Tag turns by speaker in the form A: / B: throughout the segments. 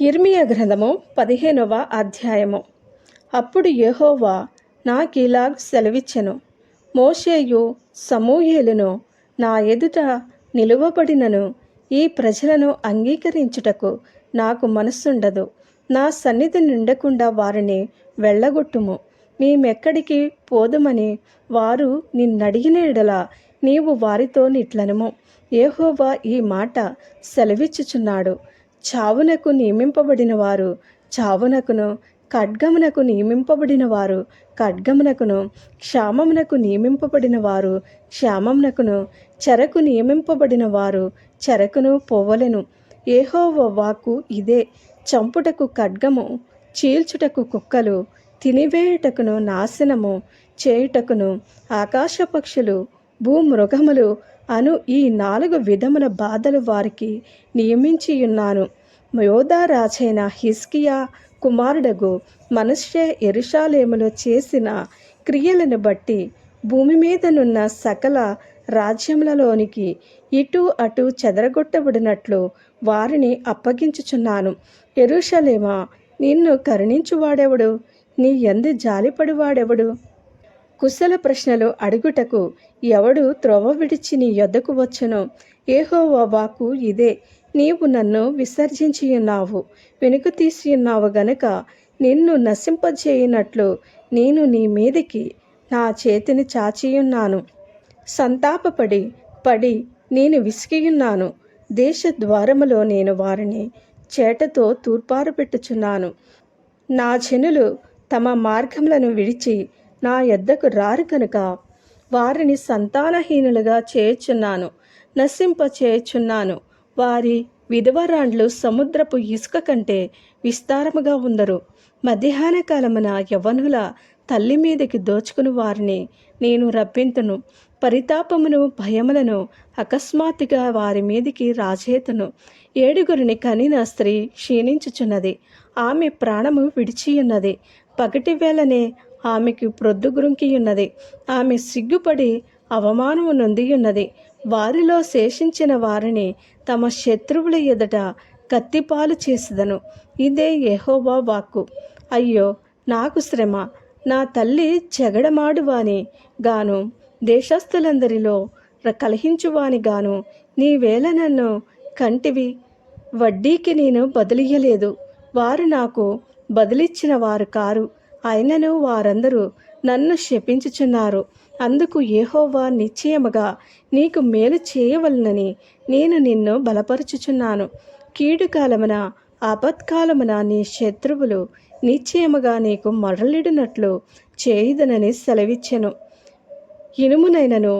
A: ఇర్మియా గ్రంథము పదిహేనవ అధ్యాయము. అప్పుడు యెహోవా నాకీలాగ సెలవిచ్చెను. మోషేయు సమూయేలును నా ఎదుట నిలువబడినను ఈ ప్రజలను అంగీకరించుటకు నాకు మనస్సుండదు. నా సన్నిధి నిండకుండా వారిని వెళ్ళగొట్టుము. మేమెక్కడికి పోదుమని వారు నిన్నడిగిన ఎడల నీవు వారితో నిట్లనము. యెహోవా ఈ మాట సెలవిచ్చుచున్నాడు. చావునకు నియమింపబడిన వారు చావునకును ఖడ్గమునకు నియమింపబడిన వారు ఖడ్గమునకును క్షామమునకు నియమింపబడిన వారు క్షామమునకును చెరకు నియమింపబడిన వారు చెరకును పోవలెను. ఏహోవ వాకు ఇదే చంపుటకు ఖడ్గము చీల్చుటకు కుక్కలు తినివేయుటకును నాశనము చేయుటకును ఆకాశపక్షులు భూమృగములు అను ఈ నాలుగు విధముల బాధలు వారికి నియమించియున్నాను. యోధా రాజైన హిస్కియా కుమారుడగు మనషే ఎరుషాలేములో చేసిన క్రియలను బట్టి భూమి మీదనున్న సకల రాజ్యములలోనికి ఇటు అటు చెదరగొట్టబడినట్లు వారిని అప్పగించుచున్నాను. ఎరుషలేమా నిన్ను కరుణించువాడెవడు? నీ ఎందు జాలిపడివాడెవడు? కుశల ప్రశ్నలు అడుగుటకు ఎవడు త్రోవ విడిచి నీ యొద్దకు వచ్చును? ఏహో వాకు ఇదే. నీవు నన్ను విసర్జించియున్నావు. వెనుక తీసియున్నావు గనుక నిన్ను నశింపజేయనట్లు నేను నీ మీదికి నా చేతిని చాచియున్నాను. సంతాపపడి పడి నేను విసిగియున్నాను. దేశ ద్వారములో నేను వారిని చేటతో తూర్పారు పెట్టుచున్నాను. నా జనులు తమ మార్గములను విడిచి నా ఎద్దకు రారు కనుక వారిని సంతానహీనులుగా చేయుచున్నాను నశింప చేయుచున్నాను వారి విధవరాండ్లు సముద్రపు ఇసుక కంటే విస్తారముగా ఉందరు. మధ్యాహ్న కాలమున యవనుల తల్లి మీదకి దోచుకుని వారిని నేను రప్పింతును. పరితాపమును భయములను అకస్మాత్తుగా వారి మీదికి రాజేతను. ఏడుగురిని కనిన స్త్రీ క్షీణించుచున్నది. ఆమె ప్రాణము విడిచియున్నది. పగటి వేళనే ఆమెకు ప్రొద్దుగురుంకియున్నది. ఆమె సిగ్గుపడి అవమానము నొందియున్నది. వారిలో శేషించిన వారిని తమ శత్రువుల ఎదుట కత్తిపాలు చేసేదను. ఇదే యహోబా వాక్కు. అయ్యో నాకు శ్రమ. నా తల్లి చెగడమాడువాని గాను దేశస్థులందరిలో కలహించువాని గాను నీవేళ నన్ను కంటివి వడ్డీకి నేను బదిలియలేదు వారు నాకు బదిలిచ్చిన వారు కారు. అయినను వారందరూ నన్ను శపించుచున్నారు. అందుకు ఏహోవా నిశ్చయముగా నీకు మేలు చేయవలనని నేను నిన్ను బలపరుచుచున్నాను. కీడుకాలమున ఆపత్కాలమున నీ శత్రువులు నిశ్చయముగా నీకు మరలిడినట్లు చేయుదనని సెలవిచ్చెను. ఇనుమునైనను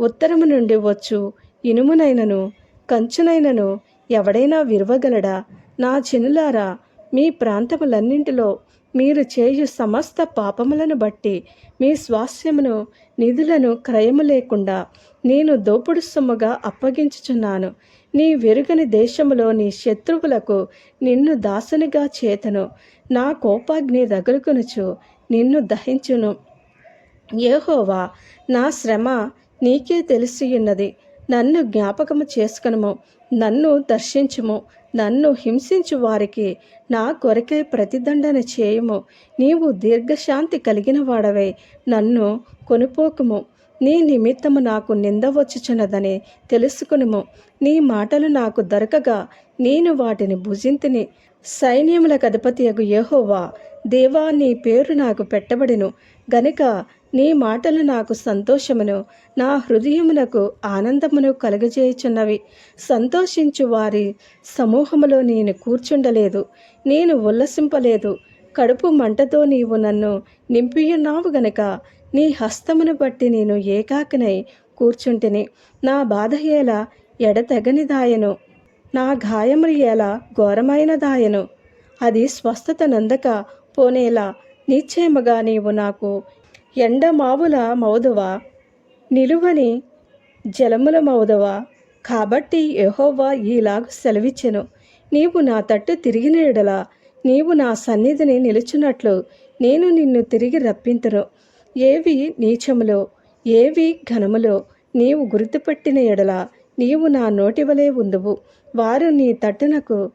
A: ఉత్తరము నుండి వచ్చు ఇనుమునైనను కంచునైనను ఎవడైనా విరవగలడా? నా చెనులారా మీ ప్రాంతములన్నింటిలో మీరు చేయు సమస్త పాపములను బట్టి మీ స్వాస్థ్యమును నిధులను క్రయము లేకుండా నేను దోపుడు సొమ్ముగా అప్పగించుచున్నాను. నీ వెరుగని దేశములో నీ శత్రువులకు నిన్ను దాసునిగా చేతను. నా కోపాగ్ని రగులుకొనుచు నిన్ను దహించును. ఏహోవా నా శ్రమ నీకే తెలిసియున్నది. నన్ను జ్ఞాపకము చేసుకునుము. నన్ను దర్శించుము. నన్ను హింసించు వారికి నా కొరకే ప్రతిదండన చేయుము. నీవు దీర్ఘశాంతి కలిగిన వాడవై నన్ను కొనుపోకుము. నీ నిమిత్తము నాకు నింద వచ్చుచున్నదని తెలుసుకునుము. నీ మాటలు నాకు దొరకగా నేను వాటిని భుజింతిని. సైన్యములకు యగు యహోవా దేవా నీ పేరు నాకు పెట్టబడిను. గనుక నీ మాటలు నాకు సంతోషమును నా హృదయమునకు ఆనందమును కలుగజేయుచున్నవి. సంతోషించు వారి సమూహములో నేను కూర్చుండలేదు నేను ఉల్లసింపలేదు. కడుపు మంటతో నీవు నన్ను నింపియున్నావు గనక నీ హస్తమును బట్టి నేను ఏకాకినై కూర్చుంటిని. నా బాధ ఎలా ఎడతెగనిదాయను? నా గాయములు ఎలా ఘోరమైనదాయను? అది స్వస్థత నందక పోనేలా నిశ్చయముగా నీవు నాకు ఎండమావుల మౌదువా నిలువని జలముల మౌదవా. కాబట్టి యహోవా ఈలాగ సెలవిచ్చెను. నీవు నా తట్టు తిరిగిన ఎడల నీవు నా సన్నిధిని నిలుచున్నట్లు నేను నిన్ను తిరిగి రప్పింతును. ఏవి నీచములో ఏవి ఘనములో నీవు గుర్తుపట్టిన ఎడల నీవు నా నోటి వలె ఉందువు. వారు నీ తట్టునకు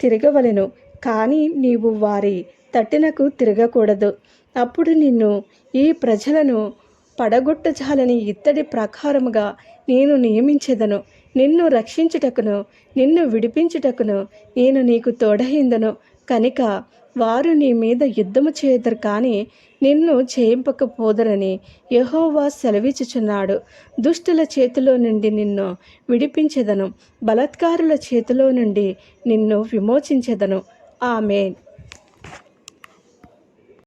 A: తిరగవలెను. కానీ నీవు వారి తట్టినకు తిరగకూడదు. అప్పుడు నిన్ను ఈ ప్రజలను పడగొట్టజాలని ఇత్తడి ప్రకారముగా నేను నియమించెదను. నిన్ను రక్షించుటకును నిన్ను విడిపించుటకును నేను నీకు తోడయిందను. కనుక వారు నీ మీద యుద్ధము చేయదరు కానీ నిన్ను చేయింపకపోదరని యహోవా సెలవిచ్చుచున్నాడు. దుష్టుల చేతిలో నుండి నిన్ను విడిపించెదను. బలత్కారుల చేతిలో నుండి నిన్ను విమోచించెదను. ఆమెన్.